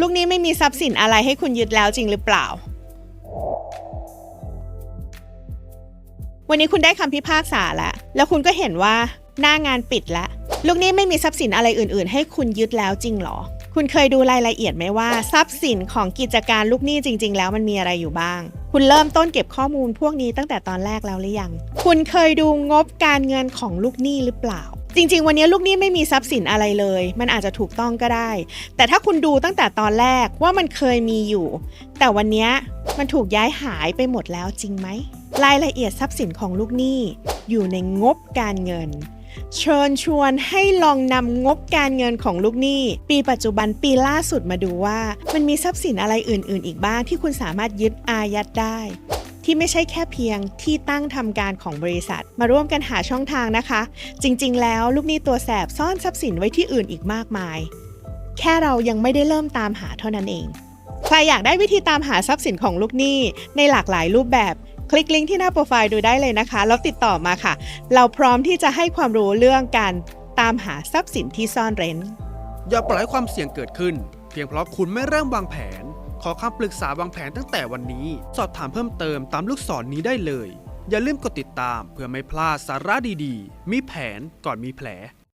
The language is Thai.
ลูกนี้ไม่มีทรัพย์สินอะไรให้คุณยึดแล้วจริงหรือเปล่า วันนี้คุณได้คำพิพากษาแล้ว แล้วคุณก็เห็นว่าหน้างานปิดแล้ว ลูกนี้ไม่มีทรัพย์สินอะไรอื่น ๆ ให้คุณยึดแล้วจริงหรอ คุณเคยดูรายละเอียดไหมว่า ทรัพย์สินของกิจการลูกหนี้จริง ๆ แล้วมันมีอะไรอยู่บ้าง คุณเริ่มต้นเก็บข้อมูลพวกนี้ตั้งแต่ตอนแรกแล้วหรือยัง คุณเคยดูงบการเงินของลูกหนี้หรือเปล่า จริง ๆ วันนี้ลูกหนี้ไม่มีทรัพย์สินอะไรเลย มันอาจจะถูกต้องก็ได้ แต่ถ้าคุณดูตั้งแต่ตอนแรกว่ามันเคยมีอยู่ แต่วันนี้มันถูกย้ายหายไปหมดแล้วจริงไหมรายละเอียดทรัพย์สินของลูกหนี้อยู่ในงบการเงิน เชิญชวนให้ลองนำงบการเงินของลูกหนี้ ปีปัจจุบันปีล่าสุดมาดูว่า มันมีทรัพย์สินอะไรอื่น ๆ อีกบ้างที่คุณสามารถยึดอายัดได้ ที่ไม่ใช่แค่เพียงที่ตั้งทำการของบริษัท มาร่วมกันหาช่องทางนะคะ จริงๆ แล้วลูกหนี้ตัวแสบซ่อนทรัพย์สินไว้ที่อื่นอีกมากมาย แค่เรายังไม่ได้เริ่มตามหาเท่านั้นเอง ใครอยากได้วิธีตามหาทรัพย์สินของลูกหนี้ในหลากหลายรูปแบบคลิกลิงก์ที่หน้าโปรไฟล์ดูได้เลยนะคะ แล้วติดต่อมาค่ะ เราพร้อมที่จะให้ความรู้เรื่องการตามหาทรัพย์สินที่ซ่อนเร้น อย่าปล่อยให้ความเสี่ยงเกิดขึ้น เพียงเพราะคุณไม่เริ่มวางแผน ขอคำปรึกษาวางแผนตั้งแต่วันนี้ สอบถามเพิ่มเติมตามลูกศรนนี้ได้เลย อย่าลืมกดติดตามเพื่อไม่พลาดสาระดีๆ มีแผนก่อนมีแผล